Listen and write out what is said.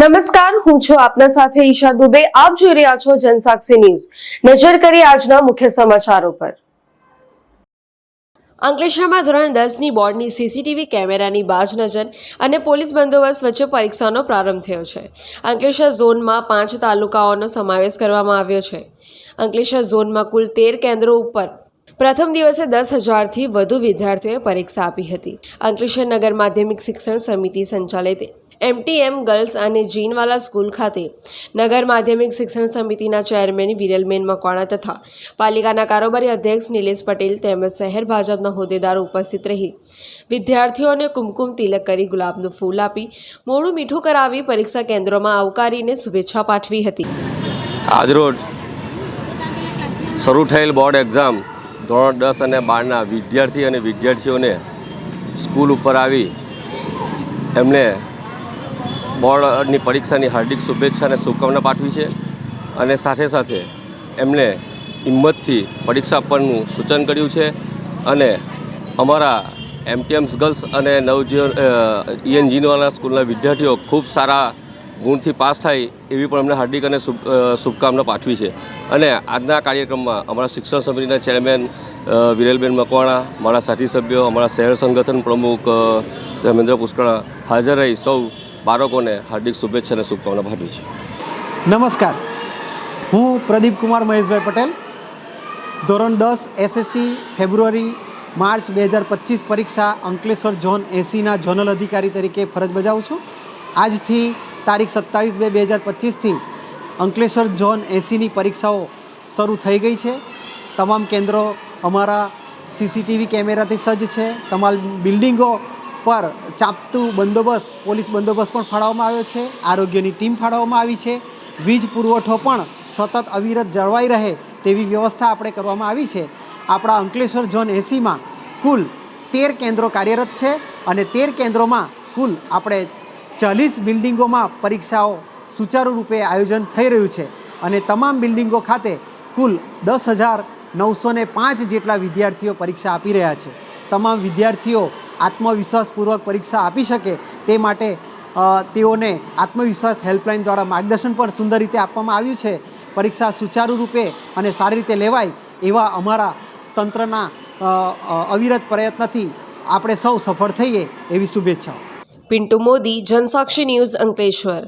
નમસ્કાર, હું છું આપના સાથે ઈશા દુબે. આપ જોઈ રહ્યા છો જનસાક્ષી ન્યૂઝ. નજર કરી આજના મુખ્ય સમાચારો પર. અંકલેશ્વરમાં ધોરણ દસની બોર્ડની સીસીટીવી કેમેરાની બાજ નજર અને પોલીસ બંદોબસ્ત વચ્ચે પરીક્ષાનો પ્રારંભ થયો છે. અંકલેશ્વર ઝોનમાં પાંચ તાલુકાઓનો સમાવેશ કરવામાં આવ્યો છે. અંકલેશ્વર ઝોનમાં કુલ તેર કેન્દ્રો ઉપર પ્રથમ દિવસે દસ હજારથી વધુ વિદ્યાર્થીઓએ પરીક્ષા આપી હતી. અંકલેશ્વર નગર માધ્યમિક શિક્ષણ સમિતિ સંચાલિત એમટીએમ ગર્લ્સ અને જીનવાલા સ્કૂલ ખાતે નગર માધ્યમિક શિક્ષણ સમિતિના ચેરમેન વિરલબેન મકવાણા તથા પાલિકાના કારોબારી અધ્યક્ષ નિલેશ પટેલ તેમજ શહેર ભાજપના હોદ્દેદારો ઉપસ્થિત રહી. વિદ્યાર્થીઓને કુમકુમ તિલક કરી ગુલાબનું ફૂલ આપી, મોડું મીઠું કરાવી પરીક્ષા કેન્દ્રોમાં આવકારીને શુભેચ્છા પાઠવી હતી. આજરોજ શરૂ થયેલ બોર્ડ એક્ઝામ ધોરણ દસ અને બારના વિદ્યાર્થી અને વિદ્યાર્થીઓને સ્કૂલ ઉપર આવી એમને બોર્ડની પરીક્ષાની હાર્દિક શુભેચ્છા અને શુભકામના પાઠવી છે. અને સાથે સાથે એમને હિંમતથી પરીક્ષા આપવાનું સૂચન કર્યું છે. અને અમારા એમટીએમ્સ ગર્લ્સ અને નવજીવન ઈએન જીનવાલા સ્કૂલના વિદ્યાર્થીઓ ખૂબ સારા ગુણથી પાસ થાય એવી પણ અમને હાર્દિક અને શુભ શુભકામના પાઠવી છે. અને આજના કાર્યક્રમમાં અમારા શિક્ષણ સમિતિના ચેરમેન વિરેલબેન મકવાણા મારા સાથી સભ્યો, અમારા શહેર સંગઠન પ્રમુખ ધર્મેન્દ્ર પુષ્કળા હાજર રહી સૌ બાળકોને હાર્દિક શુભેચ્છા અને શુભકામના પાઠવી છે. નમસ્કાર. હું પ્રદીપ કુમાર મહેશભાઈ પટેલ. ધોરણ દસ એસએસસી ફેબ્રુઆરી માર્ચ બે હજાર પચીસ પરીક્ષા અંકલેશ્વર ઝોન એસીના ઝોનલ અધિકારી તરીકે ફરજ બજાવું છું. આજથી તારીખ સત્તાવીસ બે બે હજાર પચીસથી અંકલેશ્વર ઝોન એસીની પરીક્ષાઓ શરૂ થઈ ગઈ છે. તમામ કેન્દ્રો અમારા સીસીટીવી કેમેરાથી સજ્જ છે. તમામ બિલ્ડિંગો પર ચાપતું બંદોબસ્ત, પોલીસ બંદોબસ્ત પણ ફાળવવામાં આવ્યો છે. આરોગ્યની ટીમ ફાળવવામાં આવી છે. વીજ પુરવઠો પણ સતત અવિરત જળવાઈ રહે તેવી વ્યવસ્થા આપણે કરવામાં આવી છે. આપણા અંકલેશ્વર ઝોન એસીમાં કુલ તેર કેન્દ્રો કાર્યરત છે અને તેર કેન્દ્રોમાં કુલ આપણે ચાલીસ બિલ્ડિંગોમાં પરીક્ષાઓ સુચારુ રૂપે આયોજન થઈ રહ્યું છે અને તમામ બિલ્ડિંગો ખાતે કુલ દસ હજાર નવસો પાંચ જેટલા વિદ્યાર્થીઓ પરીક્ષા આપી રહ્યા છે. તમામ વિદ્યાર્થીઓ આત્મવિશ્વાસપૂર્વક પરીક્ષા આપી શકે તે માટે તેઓને આત્મવિશ્વાસ હેલ્પલાઇન દ્વારા માર્ગદર્શન પણ સુંદર રીતે આપવામાં આવ્યું છે. પરીક્ષા સુચારુ રૂપે અને સારી રીતે લેવાય એવા અમારા તંત્રના અવિરત પ્રયત્નથી આપણે સૌ સફળ થઈએ એવી શુભેચ્છાઓ. પિન્ટુ મોદી, જનસાક્ષી ન્યૂઝ અંકલેશ્વર.